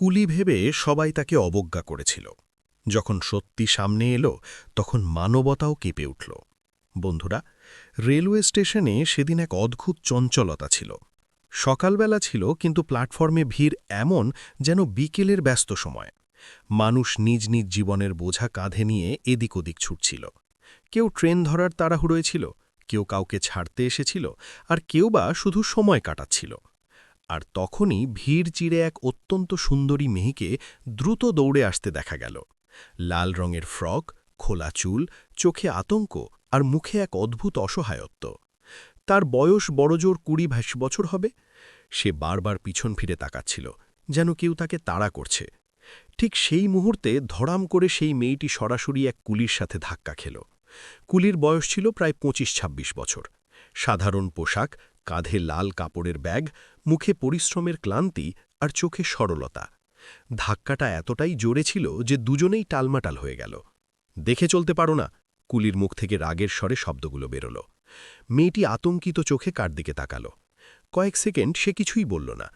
কুলি ভেবে সবাই তাকে অবজ্ঞা করেছিল। যখন সত্যি সামনে এলো, তখন মানবতাও কেঁপে উঠল। বন্ধুরা, রেলওয়ে স্টেশনে সেদিন এক অদ্ভুত চঞ্চলতা ছিল। সকালবেলা ছিল, কিন্তু প্ল্যাটফর্মে ভিড় এমন যেন বিকেলের ব্যস্ত সময়। মানুষ নিজ নিজ জীবনের বোঝা কাঁধে নিয়ে এদিক ওদিক ছুটছিল। কেউ ট্রেন ধরার তাড়াহুড়োয় ছিল, কেউ কাউকে ছাড়তে এসেছিল, আর কেউ বা শুধু সময় কাটাচ্ছিল। আর তখনই ভিড় চিরে এক অত্যন্ত সুন্দরী মেয়েকে দ্রুত দৌড়ে আসতে দেখা গেল। লাল রঙের ফ্রক, খোলা চুল, চোখে আতঙ্ক আর মুখে এক অদ্ভুত অসহায়ত্ব। তার বয়স বড়জোর কুড়ি ভাইশ বছর হবে। সে বারবার পিছন ফিরে তাকাচ্ছিল, যেন কেউ তাকে তাড়া করছে। ঠিক সেই মুহূর্তে ধরাম করে সেই মেয়েটি সরাসরি এক কুলির সাথে ধাক্কা খেল। কুলির বয়স ছিল প্রায় পঁচিশ ২৬ বছর। সাধারণ পোশাক কাঁধে লাল কাপড়ের ব্যাগ, মুখে পরিশ্রমের ক্লান্তি আর চোখে সরলতা। ধাক্কাটা এতটাই জোরে ছিল যে দুজনেই টালমাটাল হয়ে গেল। দেখে চলতে পারো না, কুলির মুখ থেকে রাগের স্বরে শব্দগুলো বেরোল। মেয়েটি আতঙ্কিত চোখে কার দিকে তাকাল? কয়েক সেকেন্ড সে কিছুই বলল না।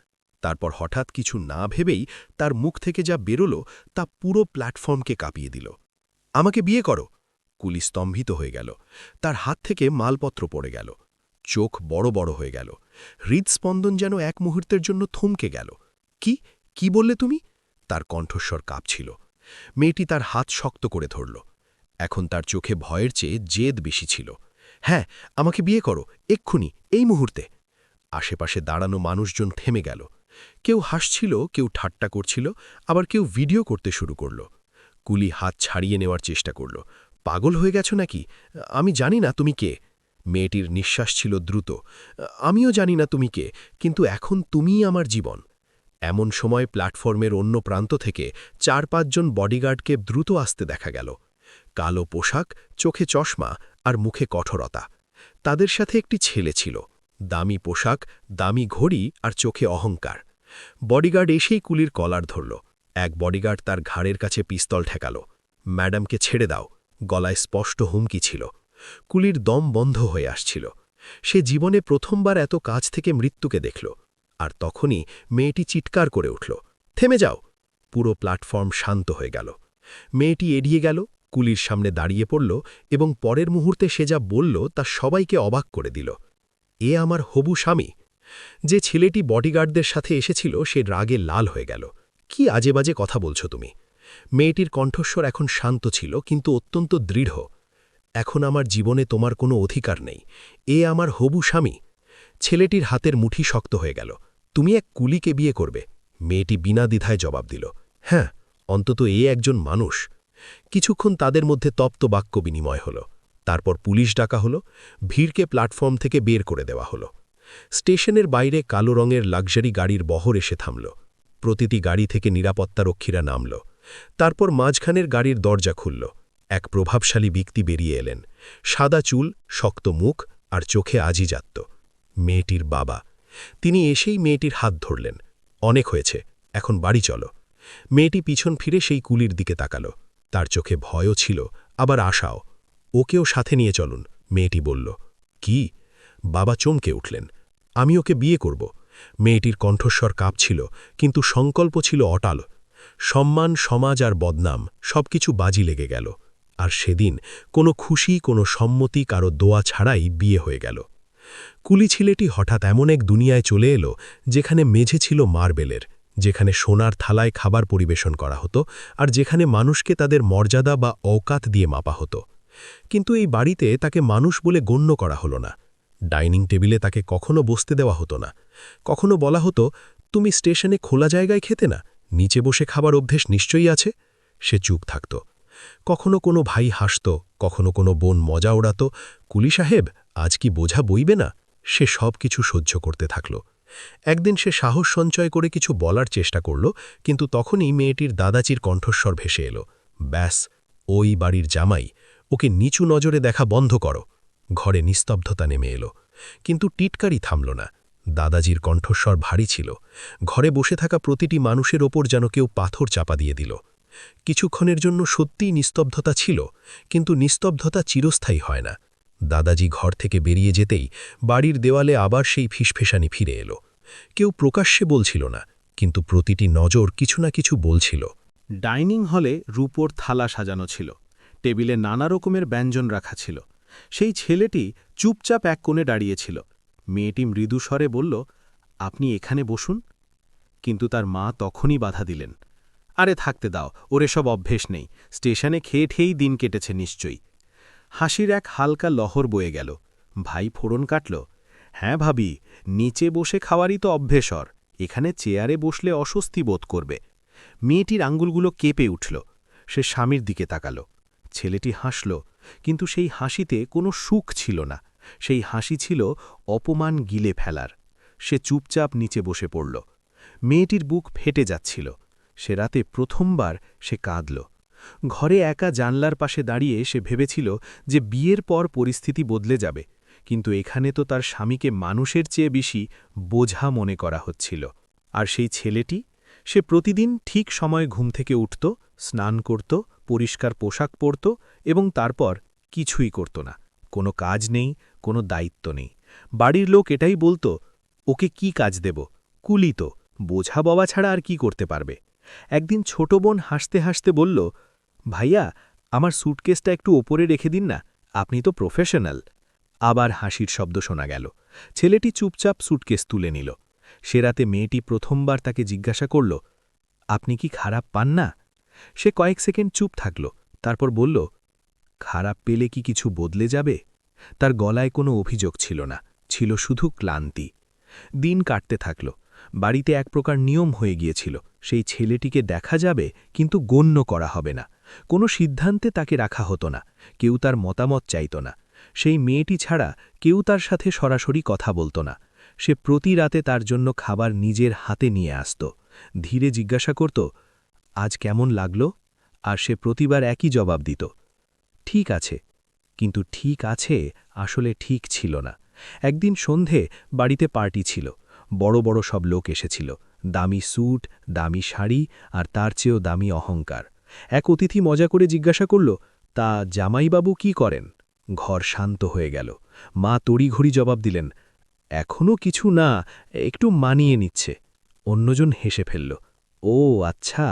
তারপর হঠাৎ কিছু না ভেবেই তার মুখ থেকে যা বেরোল তা পুরো প্ল্যাটফর্মকে কাঁপিয়ে দিল। আমাকে বিয়ে করো! কুলি স্তম্ভিত হয়ে গেল। তার হাত থেকে মালপত্র পড়ে গেল। চোখ বড় বড় হয়ে গেল। হৃদস্পন্দন যেন এক মুহূর্তের জন্য থমকে গেল। কি? কি বললে তুমি? তার কণ্ঠস্বর কাঁপছিল। মেয়েটি তার হাত শক্ত করে ধরল। এখন তার চোখে ভয়ের চেয়ে জেদ বেশি ছিল। হ্যাঁ আমাকে বিয়ে করো, এক্ষুনি, এই মুহূর্তে। আশেপাশে দাঁড়ানো মানুষজন থেমে গেল। কেউ হাসছিল, কেউ ঠাট্টা করছিল, আবার কেউ ভিডিও করতে শুরু করল। কুলি হাত ছাড়িয়ে নেওয়ার চেষ্টা করল। পাগল হয়ে গেছ নাকি? আমি জানি না তুমি কে। মেয়েটির নিঃশ্বাস ছিল দ্রুত, আমিও জানি না তুমি কে, কিন্তু এখন তুমিই আমার জীবন। এমন সময় প্ল্যাটফর্মের অন্য প্রান্ত থেকে চার পাঁচজন বডিগার্ডকে দ্রুত আসতে দেখা গেল। কালো পোশাক, চোখে চশমা আর মুখে কঠোরতা। তাদের সাথে একটি ছেলে ছিল। দামি পোশাক, দামি ঘড়ি আর চোখে অহংকার। বডিগার্ড এসেই কুলির কলার ধরল। এক বডিগার্ড তার ঘাড়ের কাছে পিস্তল ঠেকাল। ম্যাডামকে ছেড়ে দাও। গলায় স্পষ্ট হুমকি ছিল। কুলির দম বন্ধ হয়ে আসছিল। সে জীবনে প্রথমবার এত কাছ থেকে মৃত্যুকে দেখল, আর তখনই মেয়েটি চিৎকার করে উঠল, থেমে যাও! পুরো প্ল্যাটফর্ম শান্ত হয়ে গেল। মেয়েটি এড়িয়ে গেল, কুলির সামনে দাঁড়িয়ে পড়ল এবং পরের মুহূর্তে সে যা বলল তা সবাইকে অবাক করে দিল। এ আমার হবু স্বামী! যে ছেলেটি বডিগার্ডদের সাথে এসেছিল সে রাগে লাল হয়ে গেল। কি আজে বাজে কথা বলছো তুমি? মেয়েটির কণ্ঠস্বর এখন শান্ত ছিল, কিন্তু অত্যন্ত দৃঢ়। এখন আমার জীবনে তোমার কোনো অধিকার নেই। এ আমার হবু স্বামী। ছেলেটির হাতের মুঠি শক্ত হয়ে গেল। তুমি এক কুলিকে বিয়ে করবে। মেয়েটি বিনা দ্বিধায় জবাব দিল হ্যাঁ অন্তত এ একজন মানুষ। কিছুক্ষণ তাদের মধ্যে তপ্ত বাক্য বিনিময় হল। তারপর পুলিশ ডাকা হল, ভিড়কে প্ল্যাটফর্ম থেকে বের করে দেওয়া হল। স্টেশনের বাইরে কালো রঙের লাক্সারি গাড়ির বহর এসে থামল। প্রতিটি গাড়ি থেকে নিরাপত্তারক্ষীরা নামল। তারপর মাঝখানের গাড়ির দরজা খুলল। এক প্রভাবশালী ব্যক্তি বেরিয়ে এলেন। সাদা চুল, শক্ত মুখ আর চোখে আজিজাত্য। মেয়েটির বাবা। তিনি এসেই মেয়েটির হাত ধরলেন। অনেক হয়েছে, এখন বাড়ি চলো। মেয়েটি পিছন ফিরে সেই কুলির দিকে তাকালো। তার চোখে ভয়ও ছিল, আবার আশাও। ওকেও সাথে নিয়ে চলুন, মেয়েটি বলল, কি? বাবা চমকে উঠলেন। আমি ওকে বিয়ে করব। মেয়েটির কণ্ঠস্বর কাঁপছিল, কিন্তু সংকল্প ছিল অটাল। সম্মান, সমাজ আর বদনাম সবকিছু বাজি লেগে গেল। আর সেদিন কোনো খুশি, কোনো সম্মতি, কারও দোয়া ছাড়াই বিয়ে হয়ে গেল। কুলি ছেলেটি হঠাৎ এমন এক দুনিয়ায় চলে এলো যেখানে মেঝে ছিল মার্বেলের, যেখানে সোনার থালায় খাবার পরিবেশন করা হতো আর যেখানে মানুষকে তাদের মর্যাদা বা অকাত দিয়ে মাপা হতো। কিন্তু এই বাড়িতে তাকে মানুষ বলে গণ্য করা হলো না। ডাইনিং টেবিলে তাকে কখনো বসতে দেওয়া হতো না। কখনো বলা হতো, তুমি স্টেশনে খোলা জায়গায় খেতে না, নিচে বসে খাবার অভ্যেস নিশ্চয়ই আছে? সে চুপ থাকত। কখনো কোনো ভাই হাসত, কখনো কোনো বোন মজা ওড়াত, কুলি সাহেব আজ কি বোঝা বইবে না? সে সব কিছু সহ্য করতে থাকল। একদিন সে সাহস সঞ্চয় করে কিছু বলার চেষ্টা করল, কিন্তু তখনই মেয়েটির দাদাচির কণ্ঠস্বর ভেসে এলো। ব্যাস, ওই বাড়ির জামাই, ওকে নিচু নজরে দেখা বন্ধ করো। ঘরে নিস্তব্ধতা নেমে এলো। কিন্তু টিটকারি থামল না। দাদাজির কণ্ঠস্বর ভারী ছিল। ঘরে বসে থাকা প্রতিটি মানুষের ওপর যেন কেউ পাথর চাপা দিয়ে দিল। কিছুক্ষণের জন্য সত্যিই নিস্তব্ধতা ছিল, কিন্তু নিস্তব্ধতা চিরস্থায়ী হয় না। দাদাজি ঘর থেকে বেরিয়ে যেতেই বাড়ির দেওয়ালে আবার সেই ফিসফেসানি ফিরে এলো। কেউ প্রকাশ্যে বলছিল না, কিন্তু প্রতিটি নজর কিছু না কিছু বলছিল। ডাইনিং হলে রূপোর থালা সাজানো ছিল, টেবিলে নানা রকমের ব্যঞ্জন রাখা ছিল। সেই ছেলেটি চুপচাপ এক কোণে দাঁড়িয়েছিল মেয়েটি মৃদুস্বরে বলল, আপনি এখানে বসুন। কিন্তু তার মা তখনই বাধা দিলেন। আরে থাকতে দাও, ওর এসব অভ্যেস নেই। স্টেশনে খেয়ে ঠেয়েই দিন কেটেছে নিশ্চয়ই। হাসির এক হালকা লহর বয়ে গেল। ভাই ফোড়ন কাটল হ্যাঁ ভাবি, নিচে বসে খাওয়ারই তো অভ্যেসর। এখানে চেয়ারে বসলে অস্বস্তি বোধ করবে। মেয়েটির আঙ্গুলগুলো কেঁপে উঠল। সে স্বামীর দিকে তাকাল। ছেলেটি হাসল, কিন্তু সেই হাসিতে কোনো সুখ ছিল না। সেই হাসি ছিল অপমান গিলে ফেলার। সে চুপচাপ নিচে বসে পড়ল। মেয়েটির বুক ফেটে যাচ্ছিল। সে রাতে প্রথমবার সে কাঁদল। ঘরে একা জানলার পাশে দাঁড়িয়ে সে ভেবেছিল যে বিয়ের পর পরিস্থিতি বদলে যাবে, কিন্তু এখানে তো তার স্বামীকে মানুষের চেয়ে বেশি বোঝা মনে করা হচ্ছিল। আর সেই ছেলেটি? সে প্রতিদিন ঠিক সময় ঘুম থেকে উঠত, স্নান করত, পরিষ্কার পোশাক পরত এবং তারপর কিছুই করত না। কোনো কাজ নেই, কোনো দায়িত্ব নেই। বাড়ির লোক এটাই বলতো, ওকে কি কাজ দেব? কুলি তো। বোঝা বাবা ছাড়া আর কি করতে পারবে? একদিন ছোট বোন হাসতে হাসতে বলল, ভাইয়া, আমার স্যুটকেসটা একটু ওপরে রেখে দিন না, আপনি তো প্রফেশনাল। আবার হাসির শব্দ শোনা গেল। ছেলেটি চুপচাপ স্যুটকেস তুলে নিল। সে রাতে মেয়েটি প্রথমবার তাকে জিজ্ঞাসা করল, আপনি কি খারাপ পান না? সে কয়েক সেকেন্ড চুপ থাকল, তারপর বলল, খারাপ পেলে কি কিছু বদলে যাবে? তার গলায় কোনো অভিযোগ ছিল না, ছিল শুধু ক্লান্তি। দিন কাটতে থাকল, বাড়িতে এক প্রকার নিয়ম হয়ে গিয়েছিল সেই ছেলেটিকে দেখা যাবে কিন্তু গণ্য করা হবে না। কোনো সিদ্ধান্তে তাকে রাখা হতো না, কেউ তার মতামত চাইত না। সেই মেয়েটি ছাড়া কেউ তার সাথে সরাসরি কথা বলতো না। সে প্রতি রাতে তার জন্য খাবার নিজের হাতে নিয়ে আসত। ধীরে জিজ্ঞাসা করত, আজ কেমন লাগল? আর সে প্রতিবার একই জবাব দিত, ঠিক আছে। কিন্তু ঠিক আছে আসলে ঠিক ছিল না। একদিন সন্ধে বাড়িতে পার্টি ছিল। বড় বড় সব লোক এসেছিল। দামি স্যুট, দামি শাড়ি আর তার চেয়েও দামি অহংকার। এক অতিথি মজা করে জিজ্ঞাসা করল, তা জামাইবাবু কি করেন? ঘর শান্ত হয়ে গেল। মা তড়িঘড়ি জবাব দিলেন এখনও কিছু না, একটু মানিয়ে নিচ্ছে। অন্যজন হেসে ফেলল, ও আচ্ছা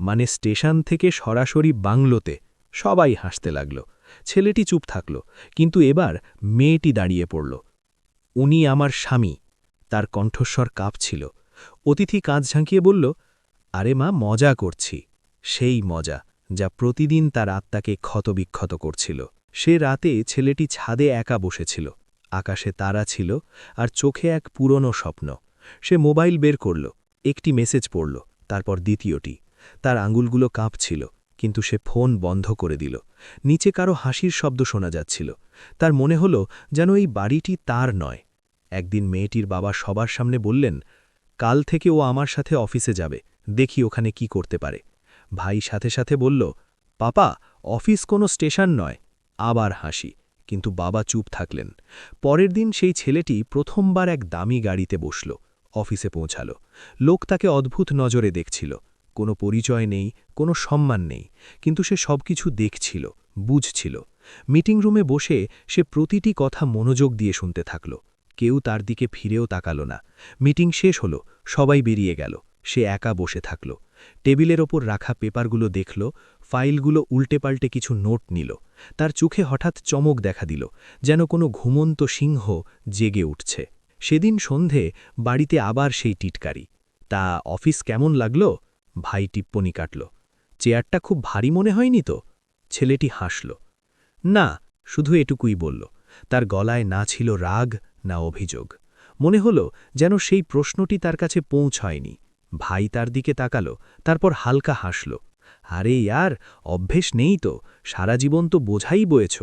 মানে স্টেশন থেকে সরাসরি বাংলোতে। সবাই হাসতে লাগল। ছেলেটি চুপ থাকল, কিন্তু এবার মেয়েটি দাঁড়িয়ে পড়ল। উনি আমার স্বামী। তার কণ্ঠস্বর কাঁপছিল। অতিথি কাঁচ ঝাঁকিয়ে বলল, আরে মা, মজা করছি। সেই মজা যা প্রতিদিন তার আত্মাকে ক্ষতবিক্ষত করছিল। সে রাতে ছেলেটি ছাদে একা বসেছিল। আকাশে তারা ছিল আর চোখে এক পুরনো স্বপ্ন। সে মোবাইল বের করল, একটি মেসেজ পড়ল, তারপর দ্বিতীয়টি। তার আঙুলগুলো কাঁপছিল, কিন্তু সে ফোন বন্ধ করে দিল। নিচে কারও হাসির শব্দ শোনা যাচ্ছিল। তার মনে হল যেন এই বাড়িটি তার নয়। একদিন মেয়েটির বাবা সবার সামনে বললেন কাল থেকে ও আমার সাথে অফিসে যাবে, দেখি ওখানে কি করতে পারে। ভাই সাথে সাথে বলল, পাপা, অফিস কোনো স্টেশন নয়। আবার হাসি, কিন্তু বাবা চুপ থাকলেন। পরের দিন সেই ছেলেটি প্রথমবার এক দামি গাড়িতে বসল, অফিসে পৌঁছাল। লোক তাকে অদ্ভুত নজরে দেখছিল। কোনো পরিচয় নেই, কোনো সম্মান নেই, কিন্তু সে সবকিছু দেখছিল, বুঝছিল। মিটিং রুমে বসে সে প্রতিটি কথা মনোযোগ দিয়ে শুনতে থাকল। কেউ তার দিকে ফিরেও তাকাল না। মিটিং শেষ হল, সবাই বেরিয়ে গেল। সে একা বসে থাকল। টেবিলের ওপর রাখা পেপারগুলো দেখল, ফাইলগুলো উল্টে পাল্টে কিছু নোট নিল। তার চোখে হঠাৎ চমক দেখা দিল, যেন কোনো ঘুমন্ত সিংহ জেগে উঠছে। সেদিন সন্ধে বাড়িতে আবার সেই টিটকারি। তা অফিস কেমন লাগল? ভাই টিপ্পনি কাটল। চেয়ারটা খুব ভারী মনে হয়নি তো? ছেলেটি হাসল। না, শুধু এটুকুই বলল। তার গলায় না ছিল রাগ না অভিযোগ। মনে হল যেন সেই প্রশ্নটি তার কাছে পৌঁছায়নি। ভাই তার দিকে তাকালো, তারপর হালকা হাসল। আরে ইয়ার, অভ্যেস নেই তো, সারা জীবন তো বোঝাই বয়েছ।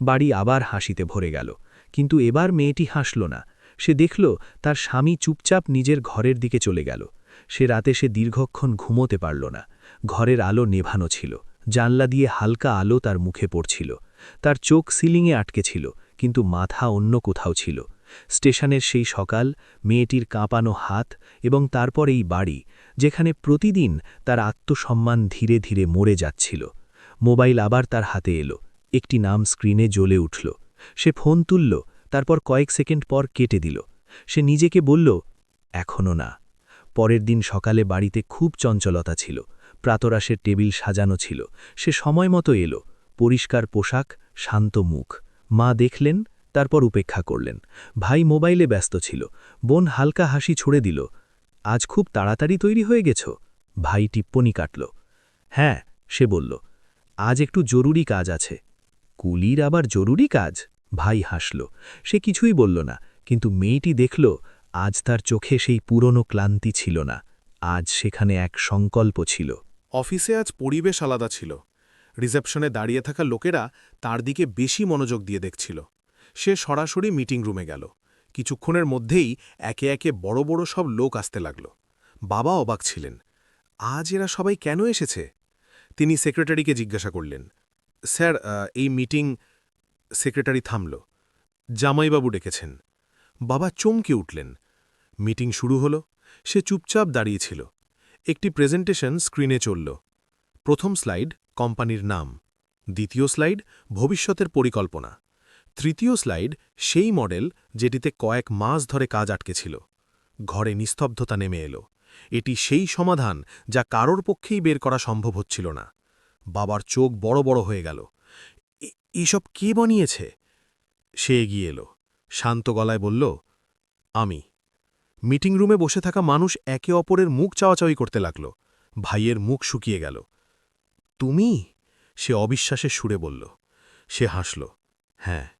বাড়ি আবার হাসিতে ভরে গেল, কিন্তু এবার মেয়েটি হাসল না। সে দেখল তার স্বামী চুপচাপ নিজের ঘরের দিকে চলে গেল। সে রাতে সে দীর্ঘক্ষণ ঘুমোতে পারল না। ঘরের আলো নেভানো ছিল, জানলা দিয়ে হালকা আলো তার মুখে পড়ছিল। তার চোখ সিলিংয়ে আটকে ছিল, কিন্তু মাথা অন্য কোথাও ছিল। স্টেশনের সেই সকাল, মেয়েটির কাঁপানো হাত এবং তারপর এই বাড়ি, যেখানে প্রতিদিন তার আত্মসম্মান ধীরে ধীরে মরে যাচ্ছিল। মোবাইল আবার তার হাতে এলো। একটি নাম স্ক্রিনে জ্বলে উঠল। সে ফোন তুলল, তারপর কয়েক সেকেন্ড পর কেটে দিল। সে নিজেকে বলল এখনও না। পরের দিন সকালে বাড়িতে খুব চঞ্চলতা ছিল। প্রাতরাশের টেবিল সাজানো ছিল। সে সময় মতো এলো। পরিষ্কার পোশাক, শান্ত মুখ। মা দেখলেন তারপর উপেক্ষা করলেন। ভাই মোবাইলে ব্যস্ত ছিল। বোন হালকা হাসি ছুড়ে দিল, আজ খুব তাড়াতাড়ি তৈরি হয়ে গেছ? ভাই টিপ্পনি কাটল হ্যাঁ সে বলল, আজ একটু জরুরি কাজ আছে। কুলির আবার জরুরি কাজ? ভাই হাসল, সে কিছুই বলল না, কিন্তু মেয়েটি দেখল, আজ তার চোখে সেই পুরনো ক্লান্তি ছিল না, আজ সেখানে এক সংকল্প ছিল। অফিসে আজ পরিবেশ আলাদা ছিল। রিসেপশনে দাঁড়িয়ে থাকা লোকেরা তার দিকে বেশি মনোযোগ দিয়ে দেখছিল। সে সরাসরি মিটিং রুমে গেল। কিছুক্ষণের মধ্যেই একে একে বড় বড় সব লোক আসতে লাগল। বাবা অবাক ছিলেন। আজ এরা সবাই কেন এসেছে? তিনি সেক্রেটারিকে জিজ্ঞাসা করলেন। স্যার এই মিটিং সেক্রেটারি থামল। জামাইবাবু ডেকেছেন। বাবা চমকে উঠলেন। মিটিং শুরু হল। সে চুপচাপ দাঁড়িয়েছিল একটি প্রেজেন্টেশন স্ক্রিনে চলল। প্রথম স্লাইড কোম্পানির নাম। দ্বিতীয় স্লাইড ভবিষ্যতের পরিকল্পনা। তৃতীয় স্লাইড সেই মডেল যেটিতে কয়েক মাস ধরে কাজ আটকে ছিল ঘরে নিস্তব্ধতা নেমে এলো। এটি সেই সমাধান যা কারোর পক্ষেই বের করা সম্ভব হচ্ছিল না। বাবার চোখ বড় বড় হয়ে গেল। "এ- এসব কে বানিয়েছে? সে এগিয়ে এলো। শান্ত গলায় বলল, আমি। মিটিং রুমে বসে থাকা মানুষ একে অপরের মুখ চাওয়াচাওয়ি করতে লাগল। ভাইয়ের মুখ শুকিয়ে গেল। তুমি? সে অবিশ্বাসের সুরে বলল। সে হাসল হ্যাঁ।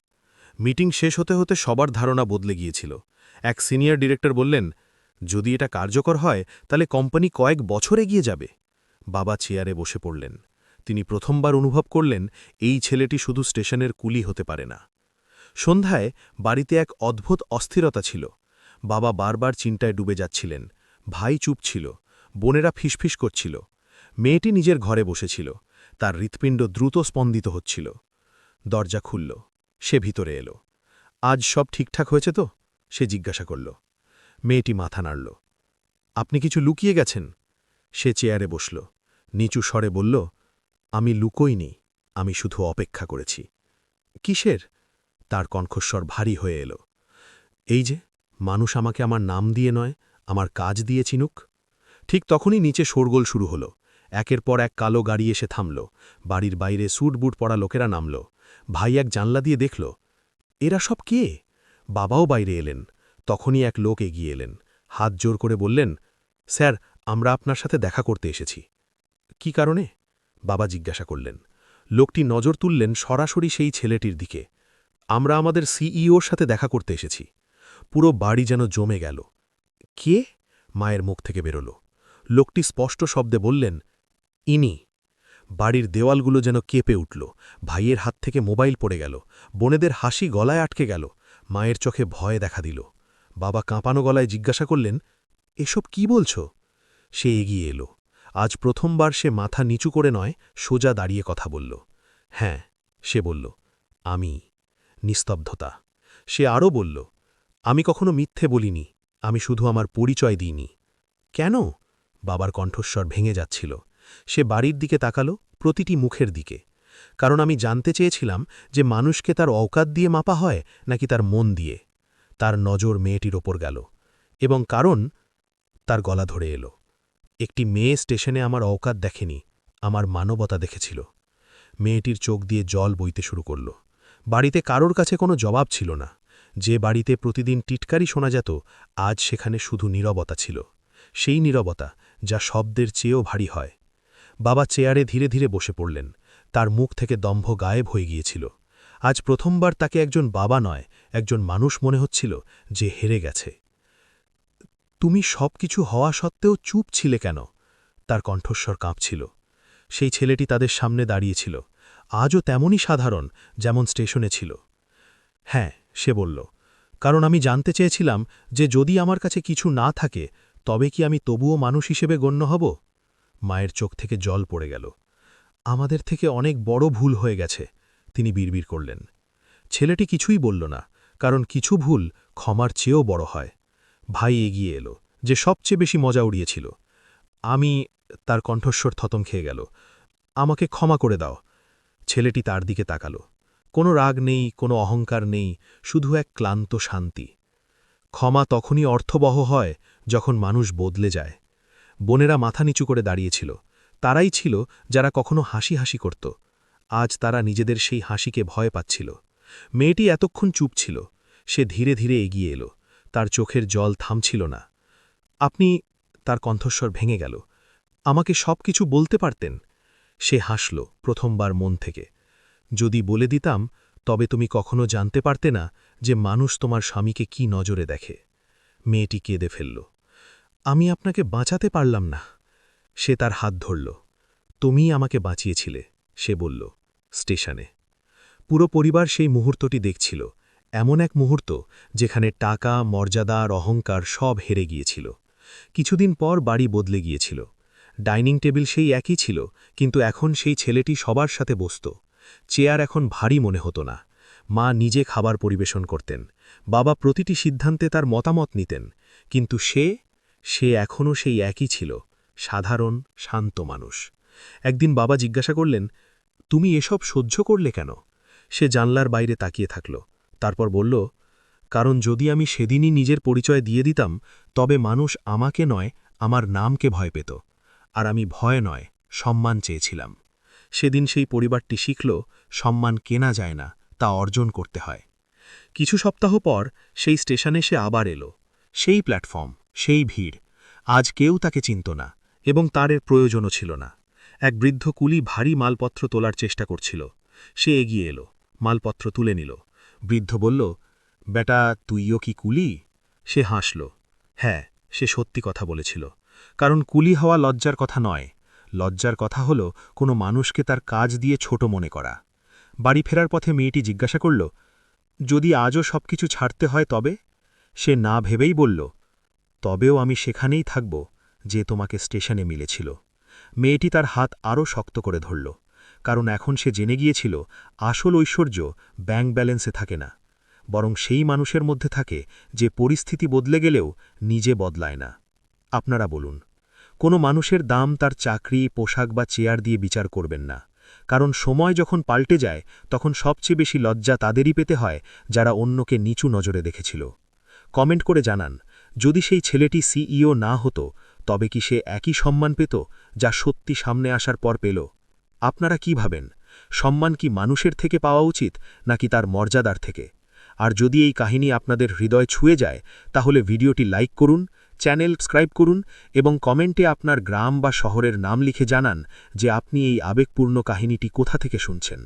মিটিং শেষ হতে হতে সবার ধারণা বদলে গিয়েছিল। এক সিনিয়র ডিরেক্টর বললেন, যদি এটা কার্যকর হয়, তাহলে কোম্পানি কয়েক বছর এগিয়ে যাবে। বাবা চেয়ারে বসে পড়লেন। তিনি প্রথমবার অনুভব করলেন, এই ছেলেটি শুধু স্টেশনের কুলি হতে পারে না। সন্ধ্যায় বাড়িতে এক অদ্ভুত অস্থিরতা ছিল। বাবা বারবার চিন্তায় ডুবে যাচ্ছিলেন। ভাই চুপ ছিল। বোনেরা ফিসফিস করছিল। মেয়েটি নিজের ঘরে বসেছিল। তার হৃৎপিণ্ড দ্রুত স্পন্দিত হচ্ছিল। দরজা খুলল। সে ভিতরে এলো। আজ সব ঠিকঠাক হয়েছে তো? সে জিজ্ঞাসা করল। মেয়েটি মাথা নাড়ল। আপনি কিছু লুকিয়ে গেছেন? সে চেয়ারে বসল। নিচু স্বরে বলল, আমি লুকোইনি, আমি শুধু অপেক্ষা করেছি। কিসের? তার কণ্ঠস্বর ভারী হয়ে এলো। এই যে, মানুষ আমাকে আমার নাম দিয়ে নয়, আমার কাজ দিয়ে চিনুক? ঠিক তখনই নিচে শোরগোল শুরু হলো। একের পর এক কালো গাড়ি এসে থামল। বাড়ির বাইরে স্যুট বুট পরা লোকেরা নামল। ভাই এক জানলা দিয়ে দেখল, এরা সব কে? বাবাও বাইরে এলেন, তখনই এক লোক এগিয়ে এলেন, হাত জোর করে বললেন, স্যার, আমরা আপনার সাথে দেখা করতে এসেছি। কি কারণে? বাবা জিজ্ঞাসা করলেন। লোকটি নজর তুললেন সরাসরি সেই ছেলেটির দিকে। আমরা আমাদের সিইওর সাথে দেখা করতে এসেছি। পুরো বাড়ি যেন জমে গেল। কে? মায়ের মুখ থেকে বেরোল। লোকটি স্পষ্ট শব্দে বললেন, ইনি। বাড়ির দেওয়ালগুলো যেন কেঁপে উঠল। ভাইয়ের হাত থেকে মোবাইল পড়ে গেল। বোনেদের হাসি গলায় আটকে গেল। মায়ের চোখে ভয় দেখা দিল। বাবা কাঁপানো গলায় জিজ্ঞাসা করলেন, এসব কি বলছ? সে এগিয়ে এলো। আজ প্রথমবার সে মাথা নিচু করে নয়, সোজা দাঁড়িয়ে কথা বলল। হ্যাঁ সে বলল, আমি। নিস্তব্ধতা। সে আরও বলল, আমি কখনো মিথ্যে বলিনি। আমি শুধু আমার পরিচয় দিইনি। কেন? বাবার কণ্ঠস্বর ভেঙে যাচ্ছিল। সে বাড়ির দিকে তাকালো প্রতিটি মুখের দিকে, কারণ আমি জানতে চেয়েছিলাম যে মানুষকে তার অকাত দিয়ে মাপা হয় নাকি তার মন দিয়ে। তার নজর মেয়েটির ওপর গেল এবং কারণ তার গলা ধরে এলো। একটি মেয়ে স্টেশনে আমার অকাত দেখেনি, আমার মানবতা দেখেছিল। মেয়েটির চোখ দিয়ে জল বইতে শুরু করল। বাড়িতে কারোর কাছে কোনো জবাব ছিল না। যে বাড়িতে প্রতিদিন টিটকারি শোনা যেত, আজ সেখানে শুধু নীরবতা ছিল। সেই নীরবতা, যা শব্দের চেয়েও ভারী হয়। বাবা চেয়ারে ধীরে ধীরে বসে পড়লেন। তার মুখ থেকে দম্ভ গায়েব হয়ে গিয়েছিল। আজ প্রথমবার তাকে একজন বাবা নয়, একজন মানুষ মনে হচ্ছিল যে হেরে গেছে। তুমি সব কিছু হওয়া সত্ত্বেও চুপ ছিলে কেন? তার কণ্ঠস্বর কাঁপছিল। সেই ছেলেটি তাদের সামনে দাঁড়িয়েছিল। আজও তেমনই সাধারণ, যেমন স্টেশনে ছিল। হ্যাঁ সে বলল। কারণ আমি জানতে চেয়েছিলাম যে যদি আমার কাছে কিছু না থাকে, তবে কি আমি তবুও মানুষ হিসেবে গণ্য হব? মায়ের চোখ থেকে জল পড়ে গেল। আমাদের থেকে অনেক বড় ভুল হয়ে গেছে, তিনি বিড়বিড় করলেন। ছেলেটি কিছুই বলল না, কারণ কিছু ভুল ক্ষমার চেয়েও বড় হয়। ভাই এগিয়ে এলো, যে সবচেয়ে বেশি মজা উড়িয়েছিল। আমি তার কণ্ঠস্বর থতম খেয়ে গেল, আমাকে ক্ষমা করে দাও। ছেলেটি তার দিকে তাকালো, কোনো রাগ নেই, কোনো অহংকার নেই, শুধু এক ক্লান্ত শান্তি। ক্ষমা তখনই অর্থবহ হয় যখন মানুষ বদলে যায়। বোনেরা মাথা নিচু করে দাঁড়িয়েছিল। তারাই ছিল যারা কখনো হাসি হাসি করত। আজ তারা নিজেদের সেই হাসিকে ভয় পাচ্ছিল। মেয়েটি এতক্ষণ চুপ ছিল। সে ধীরে ধীরে এগিয়ে এলো। তার চোখের জল থামছিল না। আপনি তার কণ্ঠস্বর ভেঙে গেল। আমাকে সব কিছু বলতে পারতেন? সে হাসল প্রথমবার মন থেকে। যদি বলে দিতাম, তবে তুমি কখনো জানতে পারতে না যে মানুষ তোমার স্বামীকে কি নজরে দেখে। মেয়েটি কেঁদে ফেলল। আমি আপনাকে বাঁচাতে পারলাম না। সে তার হাত ধরল। তুমিই আমাকে বাঁচিয়েছিলে, সে বলল, স্টেশনে। পুরো পরিবার সেই মুহূর্তটি দেখছিল, এমন এক মুহূর্ত যেখানে টাকা, মর্যাদা আর অহংকার সব হেরে গিয়েছিল। কিছুদিন পর বাড়ি বদলে গিয়েছিল। ডাইনিং টেবিল সেই একই ছিল, কিন্তু এখন সেই ছেলেটি সবার সাথে বসত। চেয়ার এখন ভারী মনে হতো না। মা নিজে খাবার পরিবেশন করতেন। বাবা প্রতিটি সিদ্ধান্তে তার মতামত নিতেন। কিন্তু সে সে এখনও সেই একই ছিল, সাধারণ, শান্ত মানুষ। একদিন বাবা জিজ্ঞাসা করলেন, তুমি এসব সহ্য করলে কেন? সে জানলার বাইরে তাকিয়ে থাকল, তারপর বলল, কারণ যদি আমি সেদিনই নিজের পরিচয় দিয়ে দিতাম, তবে মানুষ আমাকে নয়, আমার নামকে ভয় পেত, আর আমি ভয় নয়, সম্মান চেয়েছিলাম। সেদিন সেই পরিবারটি শিখল, সম্মান কেনা যায় না, তা অর্জন করতে হয়। কিছু সপ্তাহ পর সেই স্টেশনে সে আবার এলো, সেই প্ল্যাটফর্ম। সেই ভিড়। আজ কেউ তাকে চিনত না এবং তার এর প্রয়োজনও ছিল না। এক বৃদ্ধ কুলি ভারী মালপত্র তোলার চেষ্টা করছিল। সে এগিয়ে এলো, মালপত্র তুলে নিল। বৃদ্ধ বলল, বেটা, তুইও কি কুলি? সে হাসল হ্যাঁ সে সত্যি কথা বলেছিল। কারণ কুলি হওয়া লজ্জার কথা নয়। লজ্জার কথা হল, কোনো মানুষকে তার কাজ দিয়ে ছোট মনে করা। বাড়ি ফেরার পথে মেয়েটি জিজ্ঞাসা করল, যদি আজও সবকিছু ছাড়তে হয় তবে? সে না ভেবেই বলল তবেও আমি সেখানেই থাকব যে তোমাকে স্টেশনে মিলেছিল। মেয়েটি তার হাত আরও শক্ত করে ধরল, কারণ এখন সে জেনে গিয়েছিল, আসল ঐশ্বর্য ব্যাংক ব্যালেন্সে থাকে না, বরং সেই মানুষের মধ্যে থাকে যে পরিস্থিতি বদলে গেলেও নিজে বদলায় না। আপনারা বলুন, কোনো মানুষের দাম, তার চাকরি, পোশাক বা চেয়ার দিয়ে বিচার করবেন না, কারণ সময় যখন পাল্টে যায়, তখন সবচেয়ে বেশি লজ্জা তাদেরই পেতে হয়, যারা অন্যকে নিচু নজরে দেখেছিল। কমেন্ট করে জানান যদি সেই ছেলেটি সিইও না হতো, তবে কি সে একই সম্মান পেত, যা সত্যি সামনে আসার পর পেল? আপনারা কি ভাবেন? সম্মান কি মানুষের থেকে পাওয়া উচিত, নাকি তার মর্যাদার থেকে? আর যদি এই কাহিনী আপনাদের হৃদয় ছুঁয়ে যায়, তাহলে ভিডিওটি লাইক করুন, চ্যানেল সাবস্ক্রাইব করুন, এবং কমেন্টে আপনার গ্রাম বা শহরের নাম লিখে জানান যে আপনি এই আবেগপূর্ণ কাহিনীটি কোথা থেকে শুনছেন।